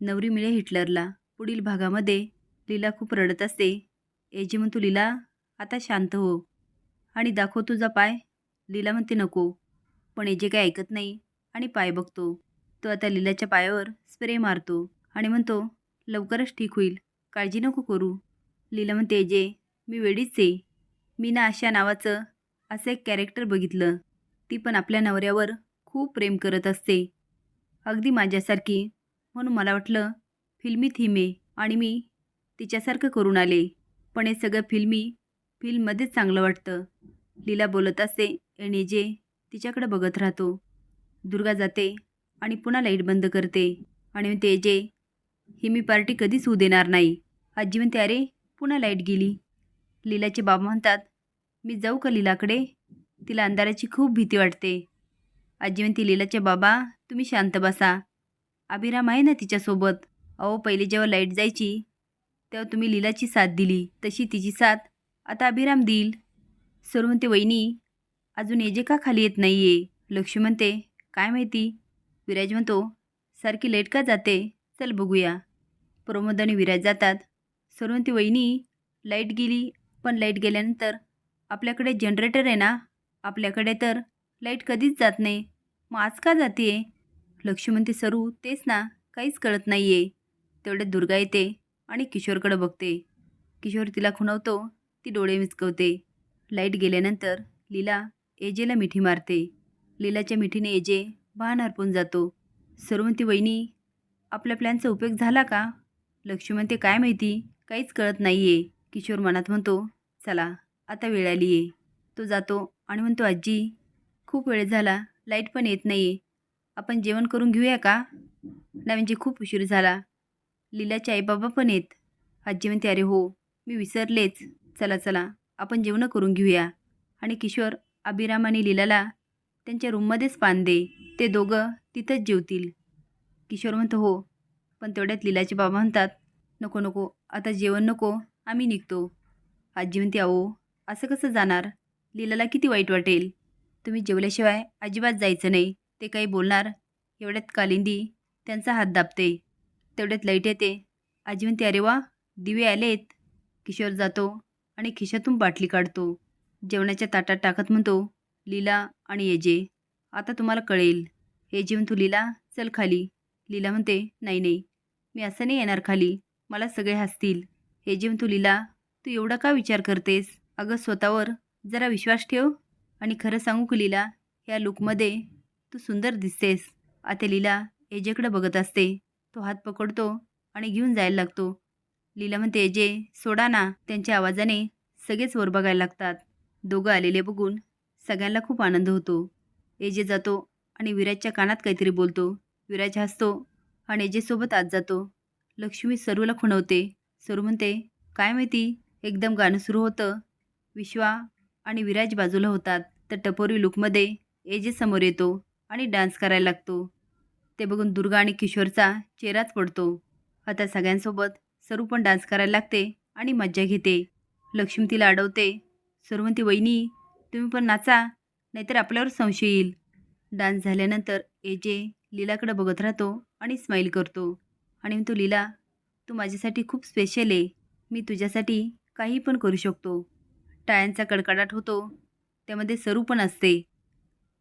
नवरी मिळे हिटलरला. पुढील भागामध्ये लीला खूप रडत असते. एजी म्हणतो लीला आता शांत हो. आणि दाखव तुझा पाय. लीला म्हणते नको. पण एजे काय ऐकत नाही आणि पाय बघतो तो आता लीलाच्या पायावर स्प्रे मारतो आणि म्हणतो लवकरच ठीक होईल. काळजी नको करू. लीला म्हणते एजे मी वेडीच आहे. मी ना आशा नावाचं असं एक कॅरेक्टर बघितलं. ती पण आपल्या नवऱ्यावर खूप प्रेम करत असते. अगदी माझ्यासारखी म्हणून मला वाटलं फिल्मी थीम आहे आणि मी तिच्यासारखं करून आले. पण हे सगळं फिल्मी फिल्ममध्येच चांगलं वाटतं. लीला बोलत असते आणि जे तिच्याकडे बघत राहतो. दुर्गा जाते आणि पुन्हा लाइट बंद करते आणि ते जे ही मी पार्टी कधीच होऊ देणार नाही. आजी म्हणते अरे पुन्हा लाइट गेली. लीलाचे बाबा म्हणतात मी जाऊ का लीलाकडे? तिला अंधाराची खूप भीती वाटते. आजी म्हणते लीलाचे बाबा तुम्ही शांत बसा. अभिराम आहे ना तिच्यासोबत? अहो पहिले जेव्हा लाइट जायची तेव्हा तुम्ही लीलाची साथ दिली. तशी तिची साथ आता अभिराम देईल. सरू म्हणते वहिनी अजून एजे का खाली येत नाही आहे लक्ष्मी म्हणते काय माहिती? विराज म्हणतो सारखी लेट का जाते? चल बघूया. प्रमोद आणि विराज जातात. सरू म्हणते वहिनी लाइट गेली पण लाइट गेल्यानंतर आपल्याकडे जनरेटर आहे ना? आपल्याकडे तर लाइट कधीच जात नाही. मग आज का जाते लक्ष्मी म्हणते सरू तेच ना काहीच कळत नाही आहे तेवढ्यात दुर्गा येते आणि किशोरकडं बघते. किशोर तिला खुणवतो ती डोळे मिचकवते लाइट गेल्यानंतर लीला एजेला मिठी मारते. लीलाच्या मिठीने एजे भान हरपून जातो. सरू वहिनी आपल्या प्लॅनचा उपयोग झाला का? लक्ष्मी म्हणते काय माहिती? काहीच कळत नाही आहे किशोर मनात म्हणतो चला आता वेळ आली आहे तो जातो आणि म्हणतो आजी खूप वेळ झाला लाइट पण येत नाही आहे आपण जेवण करून घेऊया का? नाही म्हणजे खूप उशीर झाला. लीलाचे आईबाबा पण येत. आजी म्हणते अरे हो. मी विसरलेच. चला चला. आपण जेवणं करून घेऊया. आणि किशोर अभिराम आणि लीलाला त्यांच्या रूममध्येच पान दे. ते दोघं तिथंच जेवतील. किशोर म्हणतो हो. पण तेवढ्यात लीलाचे बाबा म्हणतात नको नको. आता जेवण नको. आम्ही निघतो. आजी म्हणते अहो असं कसं जाणार? लीलाला किती वाईट वाटेल. तुम्ही जेवल्याशिवाय अजिबात जायचं नाही. ते काही बोलणार. एवढ्यात कालिंदी त्यांचा हात दाबते. तेवढ्यात लाइट येते. आजी म्हणते अरे वा दिवे आलेत. किशोर जातो आणि खिशातून बाटली काढतो. जेवणाच्या ताटात टाकत म्हणतो लीला आणि येजे आता तुम्हाला कळेल. येजे म्हणतो लीला चल खाली. लीला म्हणते नाही नाही. मी असं नाही येणार खाली. मला सगळे हसतील. येजे म्हणतो लीला तू एवढा का विचार करतेस? अगं स्वतःवर जरा विश्वास ठेव आणि खरं सांगू का लीला? या लुकमध्ये तू सुंदर दिसतेस. आता लीला एजेकडे बघत असते. तो हात पकडतो आणि घेऊन जायला लागतो. लीला म्हणते एजे सोडा ना. त्यांच्या आवाजाने सगळेच वर बघायला लागतात. दोघं आलेले बघून सगळ्यांना खूप आनंद होतो. एजे जातो आणि विराजच्या कानात काहीतरी बोलतो. विराज हसतो आणि एजेसोबत आत जातो. लक्ष्मी सरूला खुणवते. सरू म्हणते काय माहिती एकदम गाणं सुरू होतं. विश्वा आणि विराज बाजूला होतात. तर टपोरी लुकमध्ये एजे समोर येतो. आणि डान्स करायला लागतो. ते बघून दुर्गा आणि किशोरचा चेहराच पडतो. आता सगळ्यांसोबत सरू पण डान्स करायला लागते आणि मज्जा घेते. लक्ष्मी तिला अडवते. सरू म्हणते वहिनी तुम्ही पण नाचा नाहीतर आपल्यावर संशय येईल. डान्स झाल्यानंतर एजे लीलाकडे बघत राहतो आणि स्माईल करतो. आणि म्हणतो लीला तू माझ्यासाठी खूप स्पेशल आहे. मी तुझ्यासाठी काही पण करू शकतो. टाळ्यांचा कडकडाट होतो. त्यामध्ये सरू पण असते.